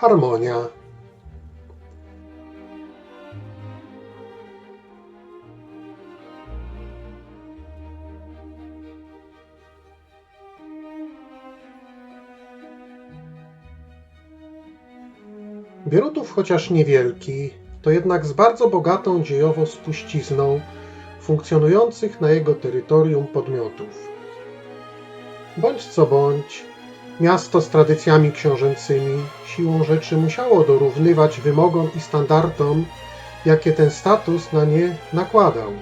Harmonia. Bierutów, chociaż niewielki, to jednak z bardzo bogatą dziejowo spuścizną funkcjonujących na jego terytorium podmiotów. Bądź co bądź, miasto z tradycjami książęcymi siłą rzeczy musiało dorównywać wymogom i standardom, jakie ten status na nie nakładał.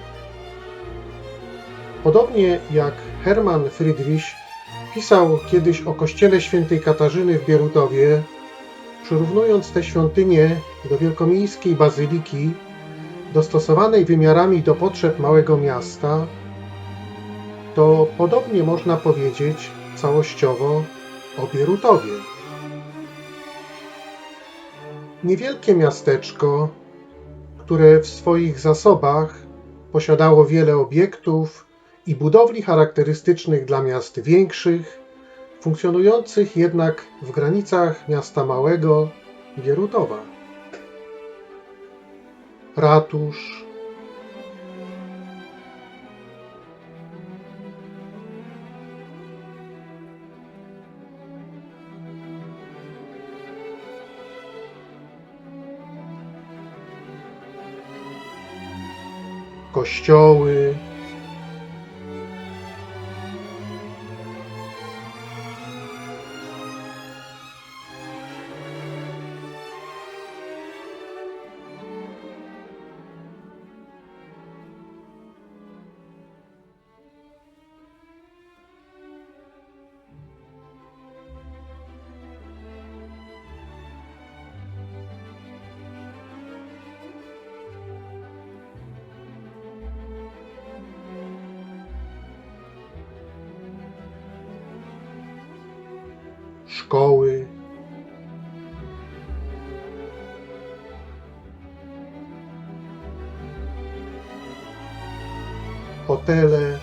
Podobnie jak Hermann Friedrich pisał kiedyś o kościele świętej Katarzyny w Bierutowie, przyrównując tę świątynię do wielkomiejskiej bazyliki, dostosowanej wymiarami do potrzeb małego miasta, to podobnie można powiedzieć całościowo o Bierutowie. Niewielkie miasteczko, które w swoich zasobach posiadało wiele obiektów i budowli charakterystycznych dla miast większych, funkcjonujących jednak w granicach miasta małego Bierutowa. Ratusz, kościoły, szkoły, hotele,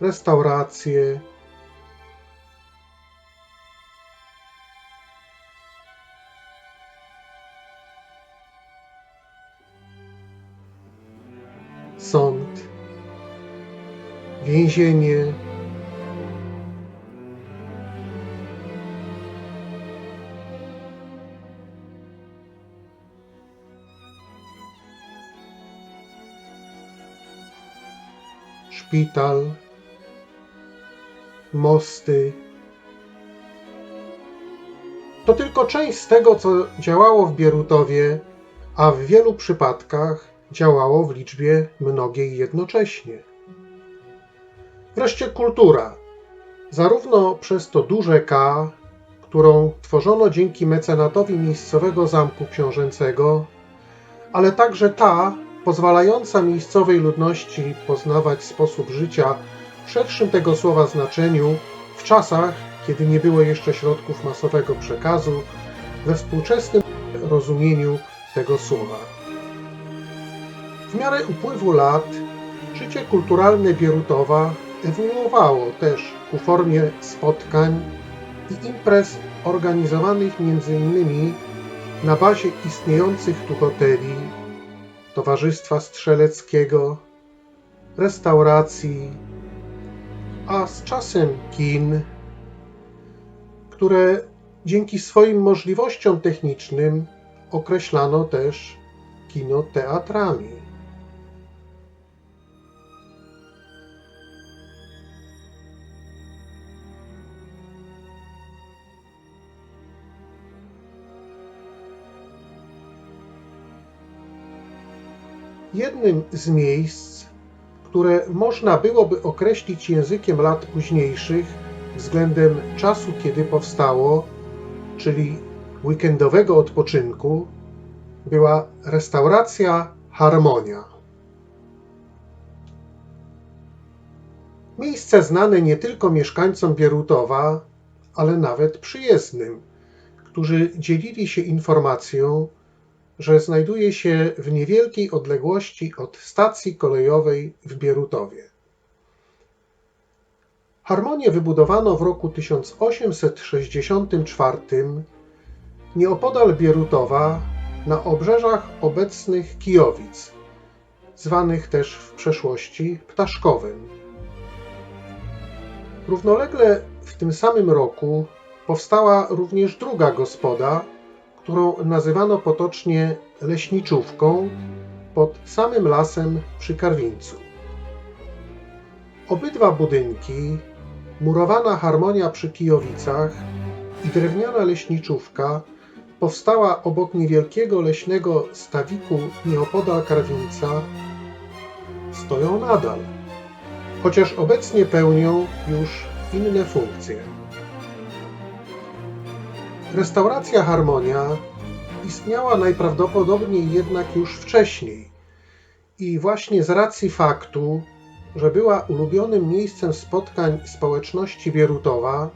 restauracje, sąd, więzienie, szpital, mosty. To tylko część z tego, co działało w Bierutowie, a w wielu przypadkach działało w liczbie mnogiej jednocześnie. Wreszcie kultura. Zarówno przez to duże K, którą tworzono dzięki mecenatowi miejscowego zamku książęcego, ale także ta, pozwalająca miejscowej ludności poznawać sposób życia w szerszym tego słowa znaczeniu w czasach, kiedy nie było jeszcze środków masowego przekazu we współczesnym rozumieniu tego słowa. W miarę upływu lat życie kulturalne Bierutowa ewoluowało też ku formie spotkań i imprez organizowanych m.in. na bazie istniejących tu hoteli, Towarzystwa Strzeleckiego, restauracji, a z czasem kin, które dzięki swoim możliwościom technicznym określano też kinoteatrami. Jednym z miejsc, które można byłoby określić językiem lat późniejszych względem czasu, kiedy powstało, czyli weekendowego odpoczynku, była restauracja Harmonia. Miejsce znane nie tylko mieszkańcom Bierutowa, ale nawet przyjezdnym, którzy dzielili się informacją, że znajduje się w niewielkiej odległości od stacji kolejowej w Bierutowie. Harmonię wybudowano w roku 1864 nieopodal Bierutowa na obrzeżach obecnych Kijowic, zwanych też w przeszłości Ptaszkowem. Równolegle w tym samym roku powstała również druga gospoda, którą nazywano potocznie leśniczówką pod samym lasem przy Karwińcu. Obydwa budynki, murowana harmonia przy Kijowicach i drewniana leśniczówka powstała obok niewielkiego leśnego stawiku nieopodal Karwińca, stoją nadal, chociaż obecnie pełnią już inne funkcje. Restauracja Harmonia istniała najprawdopodobniej jednak już wcześniej i właśnie z racji faktu, że była ulubionym miejscem spotkań społeczności Bierutowa,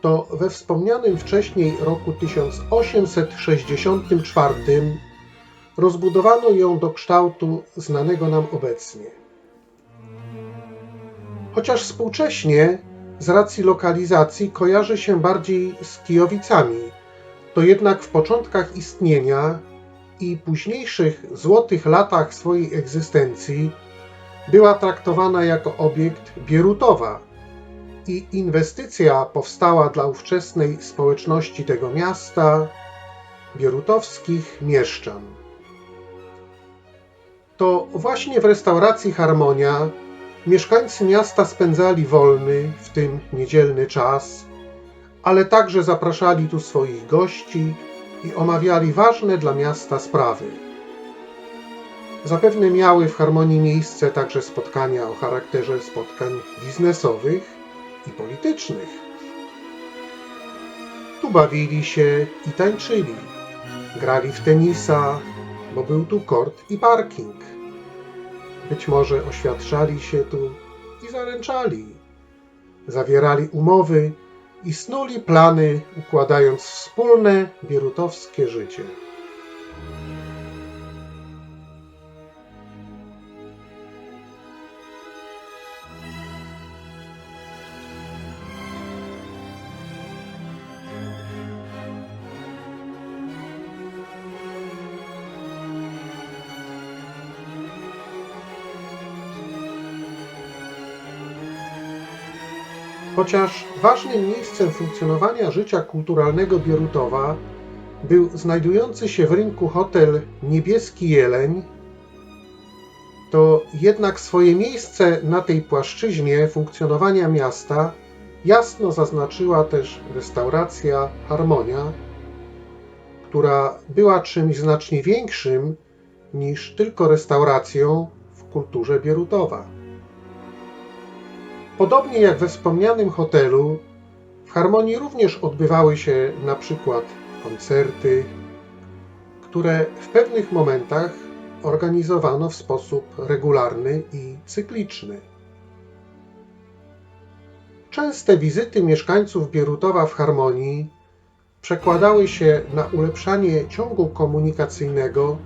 to we wspomnianym wcześniej roku 1864 rozbudowano ją do kształtu znanego nam obecnie. Chociaż współcześnie z racji lokalizacji kojarzy się bardziej z Kijowicami, to jednak w początkach istnienia i późniejszych złotych latach swojej egzystencji była traktowana jako obiekt Bierutowa i inwestycja powstała dla ówczesnej społeczności tego miasta, bierutowskich mieszczan. To właśnie w restauracji Harmonia mieszkańcy miasta spędzali wolny, w tym niedzielny czas, ale także zapraszali tu swoich gości i omawiali ważne dla miasta sprawy. Zapewne miały w harmonii miejsce także spotkania o charakterze spotkań biznesowych i politycznych. Tu bawili się i tańczyli, grali w tenisa, bo był tu kort i parking. Być może oświadczali się tu i zaręczali, zawierali umowy i snuli plany, układając wspólne bierutowskie życie. Chociaż ważnym miejscem funkcjonowania życia kulturalnego Bierutowa był znajdujący się w rynku hotel Niebieski Jeleń, to jednak swoje miejsce na tej płaszczyźnie funkcjonowania miasta jasno zaznaczyła też restauracja Harmonia, która była czymś znacznie większym niż tylko restauracją w kulturze Bierutowa. Podobnie jak we wspomnianym hotelu, w Harmonii również odbywały się na przykład koncerty, które w pewnych momentach organizowano w sposób regularny i cykliczny. Częste wizyty mieszkańców Bierutowa w Harmonii przekładały się na ulepszanie ciągu komunikacyjnego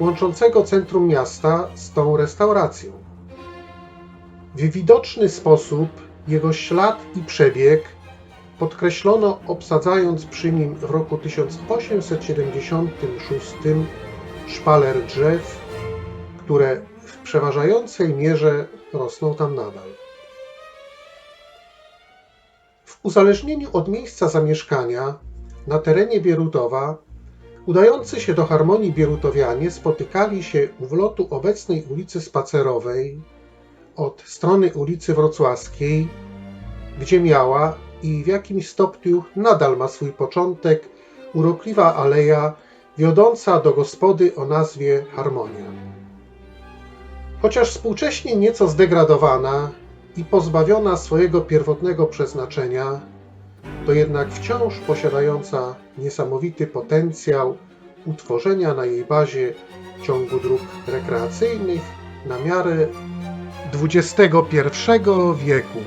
łączącego centrum miasta z tą restauracją. W widoczny sposób jego ślad i przebieg podkreślono obsadzając przy nim w roku 1876 szpaler drzew, które w przeważającej mierze rosną tam nadal. W uzależnieniu od miejsca zamieszkania na terenie Bierutowa udający się do Harmonii Bierutowianie spotykali się u wlotu obecnej ulicy Spacerowej od strony ulicy Wrocławskiej, gdzie miała i w jakimś stopniu nadal ma swój początek urokliwa aleja wiodąca do gospody o nazwie Harmonia. Chociaż współcześnie nieco zdegradowana i pozbawiona swojego pierwotnego przeznaczenia, to jednak wciąż posiadająca niesamowity potencjał utworzenia na jej bazie ciągu dróg rekreacyjnych na miarę XXI wieku.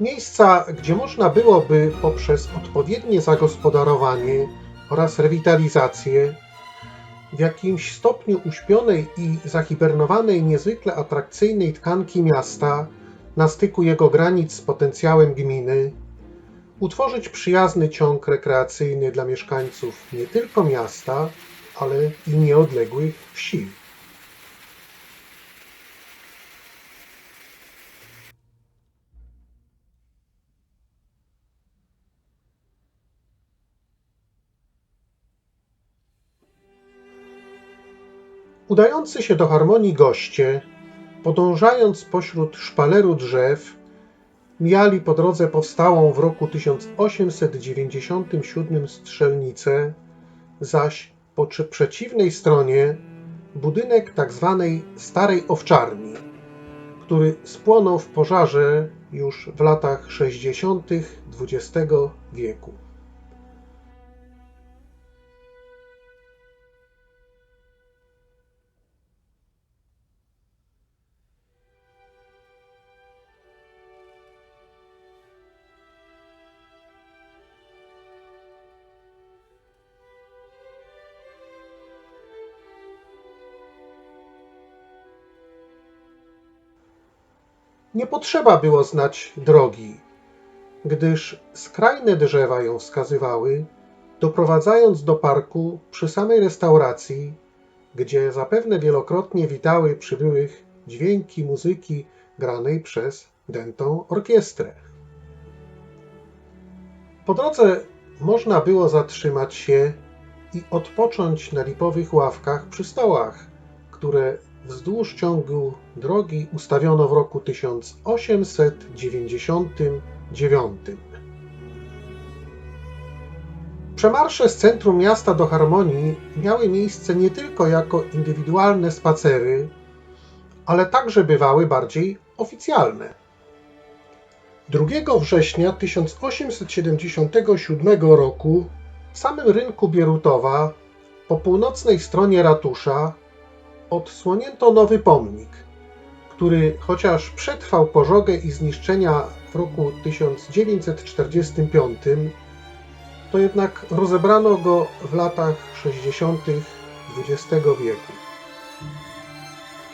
Miejsca, gdzie można byłoby poprzez odpowiednie zagospodarowanie oraz rewitalizację w jakimś stopniu uśpionej i zahibernowanej niezwykle atrakcyjnej tkanki miasta na styku jego granic z potencjałem gminy, utworzyć przyjazny ciąg rekreacyjny dla mieszkańców nie tylko miasta, ale i nieodległych wsi. Udający się do harmonii goście, podążając pośród szpaleru drzew, mijali po drodze powstałą w roku 1897 strzelnicę, zaś po przeciwnej stronie budynek tzw. starej owczarni, który spłonął w pożarze już w latach 60. XX wieku. Nie potrzeba było znać drogi, gdyż skrajne drzewa ją wskazywały, doprowadzając do parku przy samej restauracji, gdzie zapewne wielokrotnie witały przybyłych dźwięki muzyki granej przez dętą orkiestrę. Po drodze można było zatrzymać się i odpocząć na lipowych ławkach przy stołach, które wzdłuż ciągu drogi ustawiono w roku 1899. Przemarsze z centrum miasta do Harmonii miały miejsce nie tylko jako indywidualne spacery, ale także bywały bardziej oficjalne. 2 września 1877 roku w samym rynku Bierutowa po północnej stronie ratusza odsłonięto nowy pomnik, który chociaż przetrwał pożogę i zniszczenia w roku 1945, to jednak rozebrano go w latach 60. XX wieku.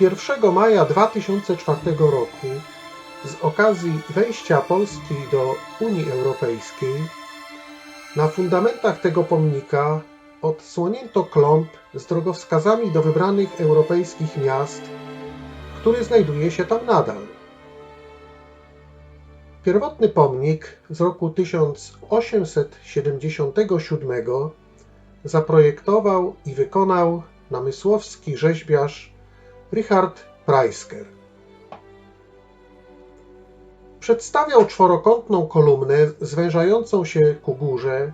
1 maja 2004 roku z okazji wejścia Polski do Unii Europejskiej na fundamentach tego pomnika odsłonięto klomb z drogowskazami do wybranych europejskich miast, który znajduje się tam nadal. Pierwotny pomnik z roku 1877 zaprojektował i wykonał namysłowski rzeźbiarz Richard Preisker. Przedstawiał czworokątną kolumnę zwężającą się ku górze,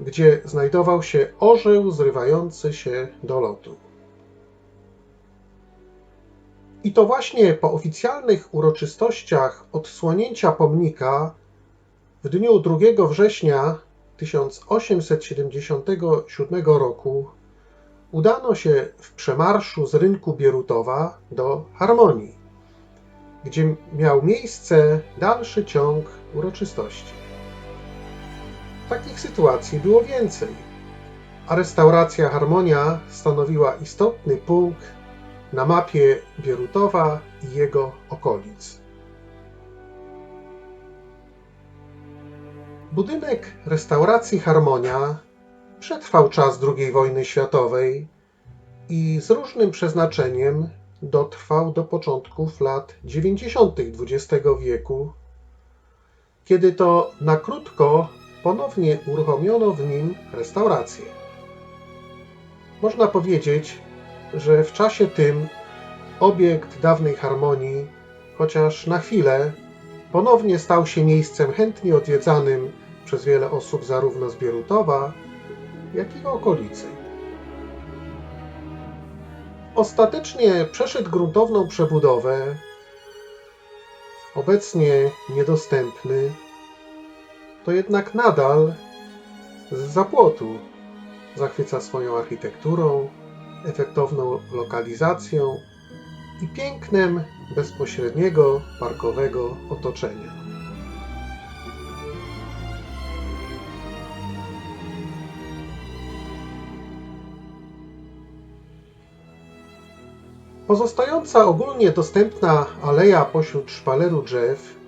gdzie znajdował się orzeł zrywający się do lotu. I to właśnie po oficjalnych uroczystościach odsłonięcia pomnika w dniu 2 września 1877 roku udano się w przemarszu z rynku Bierutowa do Harmonii, gdzie miał miejsce dalszy ciąg uroczystości. Takich sytuacji było więcej, a restauracja Harmonia stanowiła istotny punkt na mapie Bierutowa i jego okolic. Budynek restauracji Harmonia przetrwał czas II wojny światowej i z różnym przeznaczeniem dotrwał do początków lat 90. XX wieku, kiedy to na krótko ponownie uruchomiono w nim restaurację. Można powiedzieć, że w czasie tym obiekt dawnej harmonii, chociaż na chwilę, ponownie stał się miejscem chętnie odwiedzanym przez wiele osób zarówno z Bierutowa, jak i okolicy. Ostatecznie przeszedł gruntowną przebudowę, obecnie niedostępny, to jednak nadal z zapłotu zachwyca swoją architekturą, efektowną lokalizacją i pięknem bezpośredniego parkowego otoczenia. Pozostająca ogólnie dostępna aleja pośród szpaleru drzew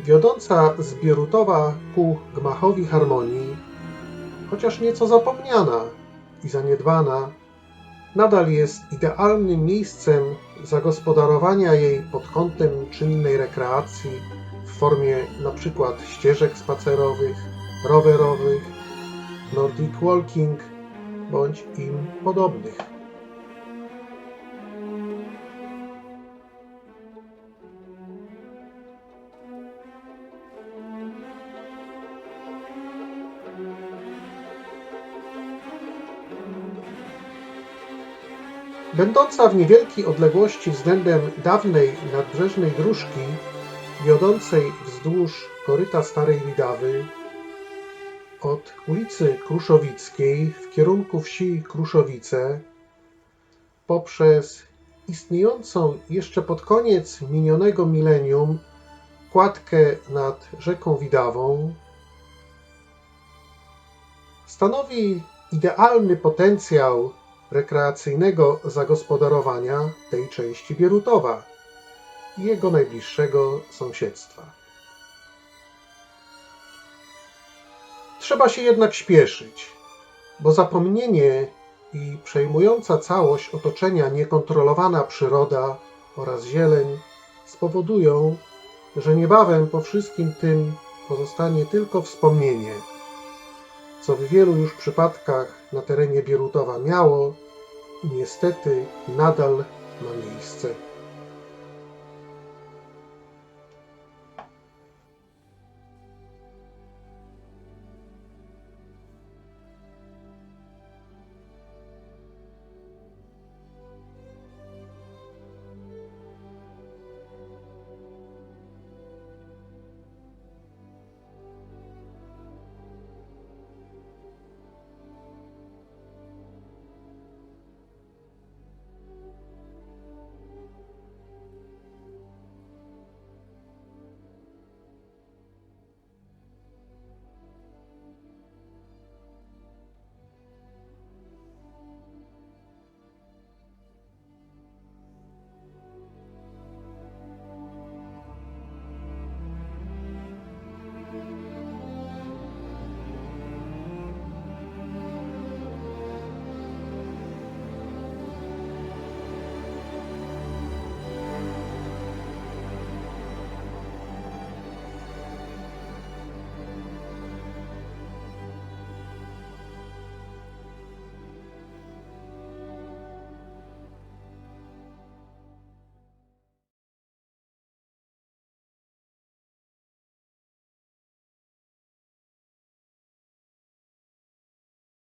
wiodąca z Bierutowa ku gmachowi harmonii, chociaż nieco zapomniana i zaniedbana, nadal jest idealnym miejscem zagospodarowania jej pod kątem czynnej rekreacji w formie np. ścieżek spacerowych, rowerowych, nordic walking bądź im podobnych. Będąca w niewielkiej odległości względem dawnej nadbrzeżnej dróżki wiodącej wzdłuż koryta Starej Widawy od ulicy Kruszowickiej w kierunku wsi Kruszowice poprzez istniejącą jeszcze pod koniec minionego milenium kładkę nad rzeką Widawą stanowi idealny potencjał rekreacyjnego zagospodarowania tej części Bierutowa i jego najbliższego sąsiedztwa. Trzeba się jednak śpieszyć, bo zapomnienie i przejmująca całość otoczenia niekontrolowana przyroda oraz zieleń spowodują, że niebawem po wszystkim tym pozostanie tylko wspomnienie, co w wielu już przypadkach na terenie Bierutowa miało niestety nadal ma miejsce.